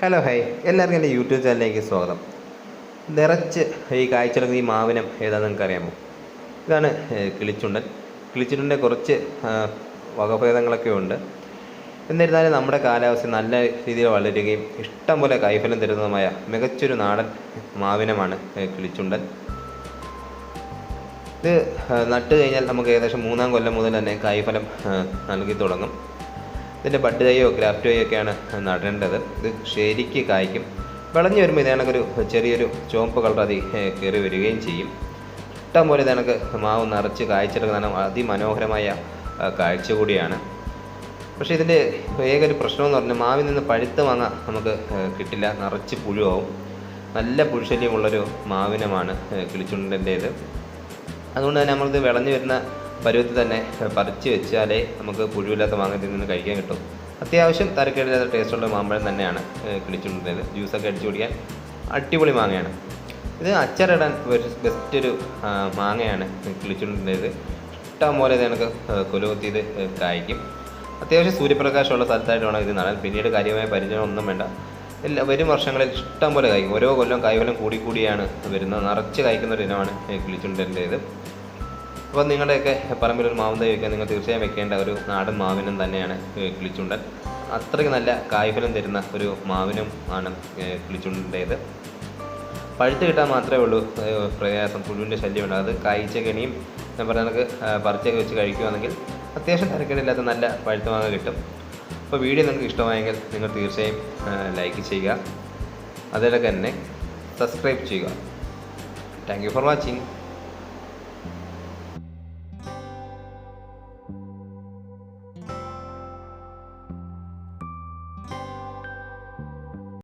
Hello high എല്ലാവർക്കും എന്റെ YouTube ചാനലിലേക്ക് സ്വാഗതം. നിറച്ച് ഈ കാഴ്ചകളൊക്കെ ഈ മാവിനം ഏതാണെന്ന് നിങ്ങൾക്ക് അറിയാമോ ഇതാണ് കിളിച്ചുണ്ടൻ. കിളിച്ചുണ്ടന്റെ കുറച്ച് വകഭേദങ്ങളൊക്കെ ഉണ്ട്. എന്നിരുന്നാലും നമ്മുടെ കാലാവസ്ഥ നല്ല രീതിയിൽ വളരുകയും ഇഷ്ടം പോലെ കൈഫലം തരുന്നതുമായ മികച്ചൊരു നാടൻ മാവിനമാണ് കിളിച്ചുണ്ടൻ. ഇത് നട്ട് കഴിഞ്ഞാൽ നമുക്ക് ഏകദേശം മൂന്നാം കൊല്ലം മുതൽ തന്നെ കായ്ഫലം നൽകി തുടങ്ങും. ഇതിന്റെ ബഡ് തൈയോ ഗ്രാഫ്റ്റ് തൈയോ ഒക്കെയാണ് നടേണ്ടത്. ഇത് ശരിക്ക് കായ്ക്കും. വിളഞ്ഞു വരുമ്പോൾ ഇതേണക്കൊരു ചെറിയൊരു ചുവപ്പ് കളർ അതി കയറി വരികയും ചെയ്യും. ഇഷ്ടം പോലെ ഇതേണക്ക് മാവ് നിറച്ച് കായ്ച്ചെടുക്കുന്ന അതിമനോഹരമായ കാഴ്ച കൂടിയാണ്. പക്ഷേ ഇതിന്റെ ഏക ഒരു പ്രശ്നമെന്ന് പറഞ്ഞാൽ മാവിൽ നിന്ന് പഴുത്ത മാങ്ങ നമുക്ക് കിട്ടില്ല. നിറച്ച് പുഴുവാവും. നല്ല പുഴുശല്യമുള്ളൊരു മാവിനമാണ് കിളിച്ചുണ്ടന്റേത് അതുകൊണ്ട് തന്നെ നമ്മളിത് വിളഞ്ഞു വരുന്ന പരുവത്തിൽ തന്നെ പറിച്ച് വെച്ചാലേ നമുക്ക് പുഴുവില്ലാത്ത മാങ്ങത്തിൽ നിന്ന് കഴിക്കാൻ കിട്ടും. അത്യാവശ്യം തരക്കേടില്ലാത്ത ടേസ്റ്റുള്ള മാമ്പഴം തന്നെയാണ് കിടിച്ചുകൊണ്ടിരുന്നത് ജ്യൂസൊക്കെ അടിച്ചു കുടിക്കാൻ അടിപൊളി മാങ്ങയാണ്. ഇത് അച്ചാറിടാൻ ഒരു ബെസ്റ്റ് ഒരു മാങ്ങയാണ് കിളിച്ചുകൊണ്ടിരുന്നത് ഇഷ്ടം പോലെ ഇത് നമുക്ക് കൊലുകൊത്തി ഇത് ഏഹ്, കായ്ക്കും. അത്യാവശ്യം സൂര്യപ്രകാശമുള്ള സ്ഥലത്തായിട്ട് വേണം ഇത് നടാൻ. പിന്നീട് കാര്യമായ പരിചയം ഒന്നും വേണ്ട. എല്ലാ വരും വർഷങ്ങളിൽ ഇഷ്ടം പോലെ കായ്ക്കും. ഓരോ കൊല്ലം കായ്ഫലം കൂടി കൂടിയാണ് വരുന്നത്. നിറച്ച് കായ്ക്കുന്ന ഒരു ഇനമാണ് കിളിച്ചുണ്ടന്റേത് അപ്പോൾ നിങ്ങളുടെയൊക്കെ പറമ്പിലൊരു മാവും തൈ വയ്ക്കാൻ നിങ്ങൾ തീർച്ചയായും വെക്കേണ്ട ഒരു നാടൻ മാവിനും തന്നെയാണ് കിളിച്ചുണ്ടൻ. അത്രയ്ക്ക് നല്ല കായ്ഫലം തരുന്ന ഒരു മാവിനും ആണ് കിളിച്ചുണ്ടേത്. പഴുത്ത് കിട്ടാൻ മാത്രമേ ഉള്ളൂ പ്രയാസം പുഴുവിന്റെ ശല്യം ഉണ്ടാകും അത് കായ്ച്ച കെണിയും ഞാൻ പറഞ്ഞ നമുക്ക് പറിച്ചൊക്കെ വെച്ച് കഴിക്കുകയാണെങ്കിൽ അത്യാവശ്യം തിരക്കേടില്ലാത്ത നല്ല പഴുത്ത മാങ്ങ കിട്ടും. അപ്പോൾ വീഡിയോ നിങ്ങൾക്ക് ഇഷ്ടമായെങ്കിൽ നിങ്ങൾ തീർച്ചയായും ലൈക്ക് ചെയ്യുക. അതേപോലെ തന്നെ സബ്സ്ക്രൈബ് ചെയ്യുക. Thank you for watching.